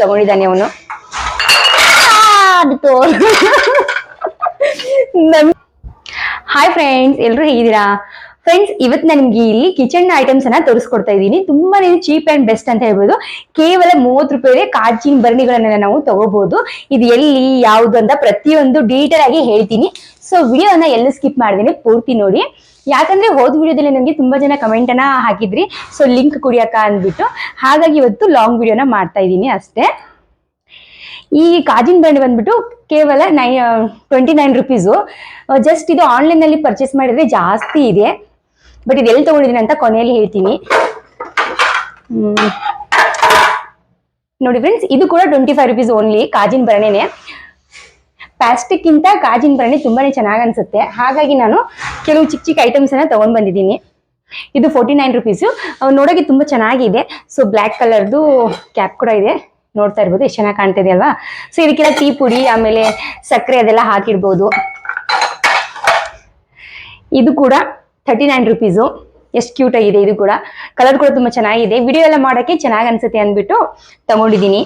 ತಗೊಂಡಿದ್ದಾನೆ ಅವನು? Hi friends ಎಲ್ಲರೂ ಹೇಗಿದ್ದೀರಾ? ಫ್ರೆಂಡ್ಸ್ ಇವತ್ತು ನನಗೆ ಇಲ್ಲಿ ಕಿಚನ್ ಐಟಮ್ಸ್ ಅನ್ನ ತೋರಿಸ್ಕೊಡ್ತಾ ಇದ್ದೀನಿ. ತುಂಬಾನೇ ಚೀಪ್ ಅಂಡ್ ಬೆಸ್ಟ್ ಅಂತ ಹೇಳ್ಬೋದು. ಕೇವಲ ಮೂವತ್ತು ರೂಪಾಯಿ ಕಾಜಿನ ಭರಣಿಗಳನ್ನ ನಾವು ತಗೋಬಹುದು ಇದು ಎಲ್ಲಿ, ಯಾವುದು ಅಂತ ಪ್ರತಿಯೊಂದು ಡೀಟೇಲ್ ಆಗಿ ಹೇಳ್ತೀನಿ. ಸೊ ವಿಡಿಯೋನ ಎಲ್ಲೂ ಸ್ಕಿಪ್ ಮಾಡಿದ್ದೀನಿ ಪೂರ್ತಿ ನೋಡಿ. ಯಾಕಂದ್ರೆ ಹೋದ ವಿಡಿಯೋದಲ್ಲಿ ನನಗೆ ತುಂಬಾ ಜನ ಕಮೆಂಟ್ ಅನ್ನ ಹಾಕಿದ್ರಿ. ಸೊ ಲಿಂಕ್ ಕುಡಿಯಕ್ಕ ಅಂದ್ಬಿಟ್ಟು. ಹಾಗಾಗಿ ಇವತ್ತು ಲಾಂಗ್ ವಿಡಿಯೋನ ಮಾಡ್ತಾ ಇದ್ದೀನಿ ಅಷ್ಟೇ. ಈ ಕಾಜಿನ ಬರಣಿ ಬಂದ್ಬಿಟ್ಟು ಕೇವಲ ನೈ ಟ್ವೆಂಟಿ ನೈನ್ ರುಪೀಸು ಜಸ್ಟ್ ಇದು ಆನ್ಲೈನಲ್ಲಿ ಪರ್ಚೇಸ್ ಮಾಡಿದ್ರೆ ಜಾಸ್ತಿ ಇದೆ. ಬಟ್ ಇದು ಎಲ್ಲಿ ತಗೊಂಡಿದ್ದೀನಿ ಅಂತ ಕೊನೆಯಲ್ಲಿ ಹೇಳ್ತೀನಿ. ನೋಡಿ ಫ್ರೆಂಡ್ಸ್ ಇದು ಕೂಡ ಟ್ವೆಂಟಿ ಫೈವ್ ರುಪೀಸ್ ಓನ್ಲಿ ಕಾಜಿನ ಭರಣೆನೆ. ಪ್ಲಾಸ್ಟಿಕ್ಕಿಂತ ಕಾಜಿನ ಬರಣೆ ತುಂಬಾನೇ ಚೆನ್ನಾಗಿ ಅನ್ಸುತ್ತೆ. ಹಾಗಾಗಿ ನಾನು ಕೆಲವು ಚಿಕ್ಕ ಚಿಕ್ಕ ಐಟಮ್ಸ್ ಅನ್ನ ತಗೊಂಡ್ ಬಂದಿದ್ದೀನಿ. ಇದು ಫೋರ್ಟಿ ನೈನ್ ರುಪೀಸು ನೋಡೋಕೆ ತುಂಬಾ ಚೆನ್ನಾಗಿದೆ. ಸೊ ಬ್ಲ್ಯಾಕ್ ಕಲರ್ದು ಕ್ಯಾಪ್ ಕೂಡ ಇದೆ. ನೋಡ್ತಾ ಇರ್ಬೋದು, ಎಷ್ಟು ಚೆನ್ನಾಗಿ ಕಾಣ್ತಿದೆ ಅಲ್ವಾ? ಸೊ ಇದಕ್ಕೆಲ್ಲ ಟೀ ಪುಡಿ, ಆಮೇಲೆ ಸಕ್ಕರೆ ಅದೆಲ್ಲ ಹಾಕಿಡ್ಬೋದು. ಇದು ಕೂಡ ಥರ್ಟಿ ನೈನ್ ರುಪೀಸು ಎಷ್ಟು ಕ್ಯೂಟ್ ಆಗಿದೆ ಇದು ಕೂಡ. ಕಲರ್ ಕೂಡ ತುಂಬಾ ಚೆನ್ನಾಗಿದೆ. ವಿಡಿಯೋ ಎಲ್ಲ ಮಾಡೋಕ್ಕೆ ಚೆನ್ನಾಗಿ ಅನ್ಸುತ್ತೆ ಅಂದ್ಬಿಟ್ಟು ತಗೊಂಡಿದ್ದೀನಿ.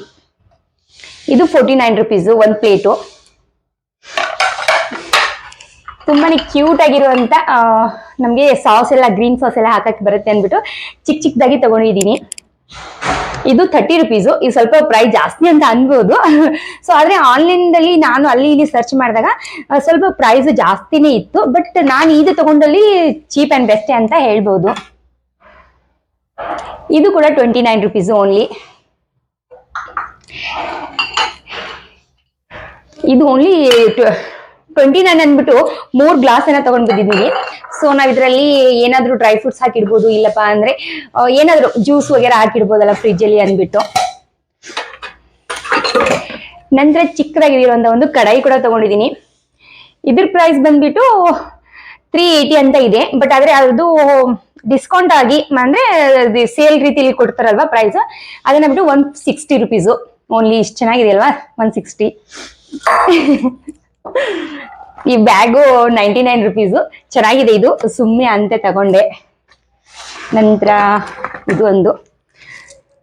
ಇದು ಫೋರ್ಟಿ ನೈನ್ ರುಪೀಸು ಒಂದು ಪ್ಲೇಟು ತುಂಬಾ ಕ್ಯೂಟ್ ಆಗಿರುವಂತ ನಮಗೆ ಸಾಸ್ ಎಲ್ಲ ಗ್ರೀನ್ ಸಾಸ್ ಎಲ್ಲ ಹಾಕಕ್ಕೆ ಬರುತ್ತೆ ಅಂದ್ಬಿಟ್ಟು ಚಿಕ್ಕ ಚಿಕ್ಕದಾಗಿ ತಗೊಂಡಿದ್ದೀನಿ. ಇದು ಥರ್ಟಿ ರುಪೀಸು ಇದು ಸ್ವಲ್ಪ ಪ್ರೈಸ್ ಜಾಸ್ತಿ ಅಂತ ಅನ್ಬೋದು. ಸೊ ಆದ್ರೆ ಆನ್ಲೈನ್ದಲ್ಲಿ ನಾನು ಅಲ್ಲಿ ಇಲ್ಲಿ ಸರ್ಚ್ ಮಾಡಿದಾಗ ಸ್ವಲ್ಪ ಪ್ರೈಸ್ ಜಾಸ್ತಿನೇ ಇತ್ತು. ಬಟ್ ನಾನು ಇದು ತಗೊಂಡಲ್ಲಿ ಚೀಪ್ ಅಂಡ್ ಬೆಸ್ಟ್ ಅಂತ ಹೇಳ್ಬೋದು. ಇದು ಕೂಡ ಟ್ವೆಂಟಿ ನೈನ್ ರುಪೀಸ್ ಓನ್ಲಿ ಇದು ಓನ್ಲಿ ಟ್ವೆಂಟಿ ನೈನ್ ಅಂದ್ಬಿಟ್ಟು ಮೂರು ಗ್ಲಾಸ್ ಅನ್ನ ತಗೊಂಡ್ ಸೊ ನಾವ್ ಇದರಲ್ಲಿ ಏನಾದ್ರು ಡ್ರೈ ಫ್ರೂಟ್ಸ್ ಹಾಕಿಡ್ಬೋದು, ಇಲ್ಲಪ್ಪ ಅಂದ್ರೆ ಏನಾದ್ರು ಜ್ಯೂಸ್ ವಗೇರ ಹಾಕಿಡ್ಬೋದಲ್ಲ ಫ್ರಿಜ್ ಅಲ್ಲಿ ಅಂದ್ಬಿಟ್ಟು. ನಂತರ ಚಿಕ್ಕದಾಗಿರುವಂತ ಒಂದು ಕಡಾಯಿ ಕೂಡ ತಗೊಂಡಿದ್ದೀನಿ. ಇದ್ರ ಪ್ರೈಸ್ ಬಂದ್ಬಿಟ್ಟು ತ್ರೀ ಏಯ್ಟಿ ಅಂತ ಇದೆ ಬಟ್ ಆದ್ರೆ ಅದು ಡಿಸ್ಕೌಂಟ್ ಆಗಿ, ಅಂದ್ರೆ ಸೇಲ್ ರೀತಿಯಲ್ಲಿ ಕೊಡ್ತಾರಲ್ವಾ ಪ್ರೈಸ್ ಅದನ್ನ ಬಿಟ್ಟು ಒನ್ ಸಿಕ್ಸ್ಟಿ ರುಪೀಸು ಓನ್ಲಿ ಇಷ್ಟು ಚೆನ್ನಾಗಿದೆ ಅಲ್ವಾ? ಒನ್ ಸಿಕ್ಸ್ಟಿ ಈ ಬ್ಯಾಗು ನೈಂಟಿ ನೈನ್ ರುಪೀಸು ಚೆನ್ನಾಗಿದೆ ಇದು. ಸುಮ್ಮನೆ ಅಂತೆ ತಗೊಂಡೆ. ನಂತರ ಇದು ಒಂದು.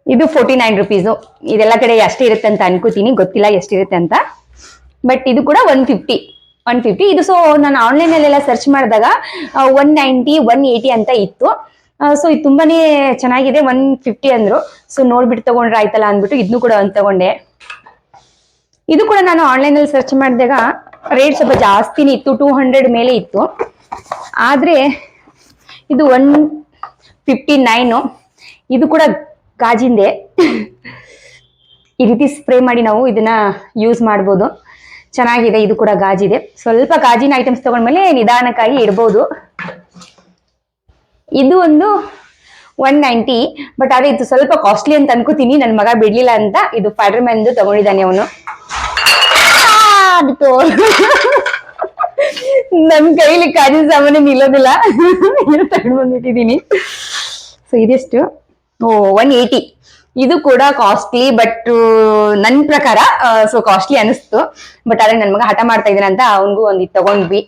ಇದು ಫೋರ್ಟಿ ನೈನ್ ರುಪೀಸು ಇದೆಲ್ಲ ಕಡೆ ಎಷ್ಟು ಇರುತ್ತೆ ಅಂತ ಅನ್ಕೋತೀನಿ. ಗೊತ್ತಿಲ್ಲ ಎಷ್ಟಿರುತ್ತೆ ಅಂತ. ಬಟ್ ಇದು ಕೂಡ ಒನ್ ಫಿಫ್ಟಿ ಒನ್ ಫಿಫ್ಟಿ ಇದು ಸೊ ನಾನು ಆನ್ಲೈನಲ್ಲೆಲ್ಲ ಸರ್ಚ್ ಮಾಡಿದಾಗ ಒನ್ ನೈಂಟಿ ಒನ್ ಏಯ್ಟಿ ಅಂತ ಇತ್ತು. ಸೊ ಇದು ತುಂಬಾನೇ ಚೆನ್ನಾಗಿದೆ. ಒನ್ ಫಿಫ್ಟಿ ಅಂದ್ರು. ಸೊ ನೋಡ್ಬಿಟ್ಟು ತಗೊಂಡ್ರೆ ಆಯ್ತಲ್ಲ ಅಂದ್ಬಿಟ್ಟು ಇದನ್ನು ಕೂಡ ಒಂದು ತಗೊಂಡೆ. ಇದು ಕೂಡ ನಾನು ಆನ್ಲೈನ್ ಅಲ್ಲಿ ಸರ್ಚ್ ಮಾಡಿದಾಗ ರೇಟ್ ಸ್ವಲ್ಪ ಜಾಸ್ತಿನೇ ಇತ್ತು ಟೂ ಹಂಡ್ರೆಡ್ ಮೇಲೆ ಇತ್ತು. ಆದ್ರೆ ಇದು ಒನ್ ಫಿಫ್ಟಿ ನೈನು ಇದು ಕೂಡ ಗಾಜಿಂದೆ. ಈ ರೀತಿ ಸ್ಪ್ರೇ ಮಾಡಿ ನಾವು ಇದನ್ನ ಯೂಸ್ ಮಾಡ್ಬೋದು. ಚೆನ್ನಾಗಿದೆ, ಇದು ಕೂಡ ಗಾಜಿದೆ. ಸ್ವಲ್ಪ ಗಾಜಿನ ಐಟಮ್ಸ್ ತಗೊಂಡ್ಮೇಲೆ ನಿಧಾನಕ್ಕಾಗಿ ಇಡ್ಬೋದು. ಇದು ಒಂದು ಒನ್ ನೈಂಟಿ ಬಟ್ ಆದರೆ ಇದು ಸ್ವಲ್ಪ ಕಾಸ್ಟ್ಲಿ ಅಂತ ಅನ್ಕೋತೀನಿ. ನನ್ನ ಮಗ ಬಿಡ್ಲಿಲ್ಲ ಅಂತ ಇದು ಫೈಡರ್ ಮ್ಯಾನ್ದು ತಗೊಂಡಿದ್ದಾನೆ ಅವನು. ಅದು ನನ್ ಕೈಲಿ ಕಾಜಿನ ಸಾಮಾನ್ಯ ನಿಲ್ಲೋದಿಲ್ಲ. ತಗೊಂಡ್ ಬಂದ್ಬಿಟ್ಟಿದೀನಿ. ಸೊ ಇದೆಷ್ಟು. ಓ ಒನ್ ಏಯ್ಟಿ ಇದು ಕೂಡ ಕಾಸ್ಟ್ಲಿ ಬಟ್ ನನ್ನ ಪ್ರಕಾರ ಸೊ ಕಾಸ್ಟ್ಲಿ ಅನಿಸ್ತು. ಬಟ್ ಆದ್ರೆ ನನ್ನ ಮಗ ಹಠ ಮಾಡ್ತಾ ಇದ್ದಾನೆ ಅಂತ ಅವನಿಗೂ ಒಂದು ತಗೊಂಡ್ವಿ.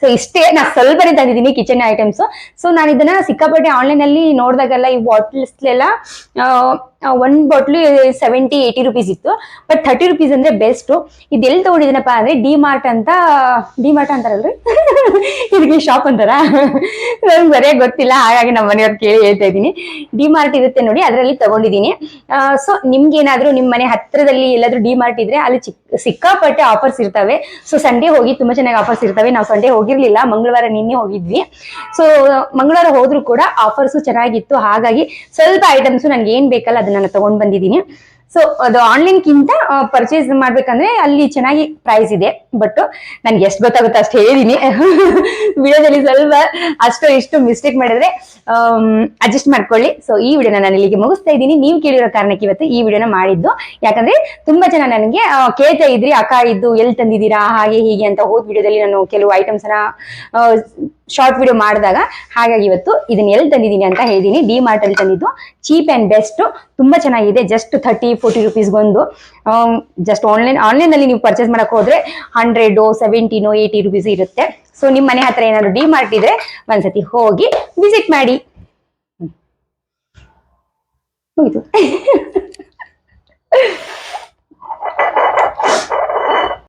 ಸೊ ಇಷ್ಟೇ ನಾ ಸ್ವಲ್ಪನೇ ತಂದಿದ್ದೀನಿ ಕಿಚನ್ ಐಟಮ್ಸ್ ಸೊ ನಾನು ಇದನ್ನ ಸಿಕ್ಕಾಪಟ್ಟೆ ಆನ್ಲೈನ್ ಅಲ್ಲಿ ನೋಡಿದಾಗೆಲ್ಲ ಈ ಬಾಟ್ಲಿಸ್ಲೆಲ್ಲ ಎಲ್ಲ one bottle seventy eighty rupees ಇತ್ತು. ಬಟ್ ಥರ್ಟಿ ರುಪೀಸ್ ಅಂದ್ರೆ ಬೆಸ್ಟ್ ಎಲ್ಲಿ ತಗೊಂಡಿದ್ದೀನಪ್ಪ ಅಂದ್ರೆ ಡಿ ಮಾರ್ಟ್ ಅಂತ ಡಿ ಮಾರ್ಟ್ ಅಂತಾರಲ್ರಿ? ಇದಕ್ಕೆ ಶಾಪ್ ಅಂತಾರ? ನನ್ಗೆ ಸರಿಯಾಗಿ ಗೊತ್ತಿಲ್ಲ, ಹಾಗಾಗಿ ನಮ್ಮ ಮನೆಯವ್ರು ಕೇಳಿ ಹೇಳ್ತಾ ಇದ್ದೀನಿ. ಡಿ ಮಾರ್ಟ್ ಇರುತ್ತೆ ನೋಡಿ, ಅದರಲ್ಲಿ ತಗೊಂಡಿದ್ದೀನಿ. ಸೊ ನಿಮ್ಗೆ ಏನಾದರೂ ನಿಮ್ಮ ಮನೆ ಹತ್ತಿರದಲ್ಲಿ ಎಲ್ಲಾದರೂ ಡಿ ಮಾರ್ಟ್ ಇದ್ರೆ ಅಲ್ಲಿ ಚಿಕ್ಕ ಸಿಕ್ಕಾಪಟ್ಟೆ ಆಫರ್ಸ್ ಇರ್ತವೆ. ಸೊ ಸಂಡೇ ಹೋಗಿ ತುಂಬಾ ಚೆನ್ನಾಗಿ ಆಫರ್ಸ್ ಇರ್ತವೆ. ನಾವು ಸಂಡೇ ಹೋಗಿರ್ಲಿಲ್ಲ, ಮಂಗಳವಾರ ನಿನ್ನೆ ಹೋಗಿದ್ವಿ. ಸೊ ಮಂಗಳವಾರ ಹೋದ್ರು ಕೂಡ ಆಫರ್ಸ್ ಚೆನ್ನಾಗಿತ್ತು. ಹಾಗಾಗಿ ಸ್ವಲ್ಪ ಐಟಮ್ಸ್ ನನಗೆ ಏನ್ ಬೇಕಲ್ಲ, ಅದನ್ನ ನಾನು ತಗೊಂಡ್ ಬಂದಿದ್ದೀನಿ. ಸೊ ಅದು ಆನ್ಲೈನ್ ಗಿಂತ ಪರ್ಚೇಸ್ ಮಾಡ್ಬೇಕಂದ್ರೆ ಅಲ್ಲಿ ಚೆನ್ನಾಗಿ ಪ್ರೈಸ್ ಇದೆ. ಬಟ್ ನನ್ಗೆ ಎಷ್ಟು ಗೊತ್ತಾಗುತ್ತೆ ಅಷ್ಟು ಹೇಳಿದೀನಿ. ವಿಡಿಯೋದಲ್ಲಿ ಸ್ವಲ್ಪ ಅಷ್ಟು ಇಷ್ಟು ಮಿಸ್ಟೇಕ್ ಮಾಡಿದ್ರೆ ಅಡ್ಜಸ್ಟ್ ಮಾಡ್ಕೊಳ್ಳಿ. ಸೊ ಈ ವಿಡಿಯೋನ ನಾನು ಇಲ್ಲಿಗೆ ಮುಗಿಸ್ತಾ ಇದ್ದೀನಿ. ನೀವು ಕೇಳಿರೋ ಕಾರಣಕ್ಕೆ ಇವತ್ತು ಈ ವಿಡಿಯೋನ ಮಾಡಿದ್ದು. ಯಾಕಂದ್ರೆ ತುಂಬಾ ಜನ ನನಗೆ ಕೇಳ್ತಾ ಇದ್ರಿ, ಅಕ್ಕ, ಇದು ಎಲ್ಲಿ ತಂದಿದ್ದೀರಾ? ಹಾಗೆ ಹೀಗೆ ಅಂತ ಹೋದ್ ವಿಡಿಯೋದಲ್ಲಿ ನಾನು ಕೆಲವು ಐಟಮ್ಸ್ನ ಶಾರ್ಟ್ ವಿಡಿಯೋ ಮಾಡಿದಾಗ ಹಾಗಾಗಿ ಇವತ್ತು ಇದನ್ನ ಎಲ್ಲಿ ತಂದಿದ್ದೀನಿ ಅಂತ ಹೇಳಿದೀನಿ ಡಿ ಮಾರ್ಟ್ ಅಲ್ಲಿ ತಂದಿದ್ದು ಚೀಪ್ ಅಂಡ್ ಬೆಸ್ಟ್ ತುಂಬಾ ಚೆನ್ನಾಗಿದೆ. ಜಸ್ಟ್ ಥರ್ಟಿ ಫೋರ್ಟಿ ರುಪೀಸ್ಗೊಂದು ಜಸ್ಟ್ ಆನ್ಲೈನ್ ಆನ್ಲೈನ್ ಅಲ್ಲಿ ನೀವು ಪರ್ಚೇಸ್ ಮಾಡಕ್ ಹೋದ್ರೆ ಹಂಡ್ರೆಡು ಸೆವೆಂಟಿನೋ ಏಯ್ಟಿ ರುಪೀಸ್ ಇರುತ್ತೆ. ಸೊ ನಿಮ್ಮ ಮನೆ ಹತ್ರ ಏನಾದರೂ ಡಿ ಮಾರ್ಟ್ ಇದ್ರೆ ಒಂದ್ಸತಿ ಹೋಗಿ ವಿಸಿಟ್ ಮಾಡಿ. ಹೋಯ್ತು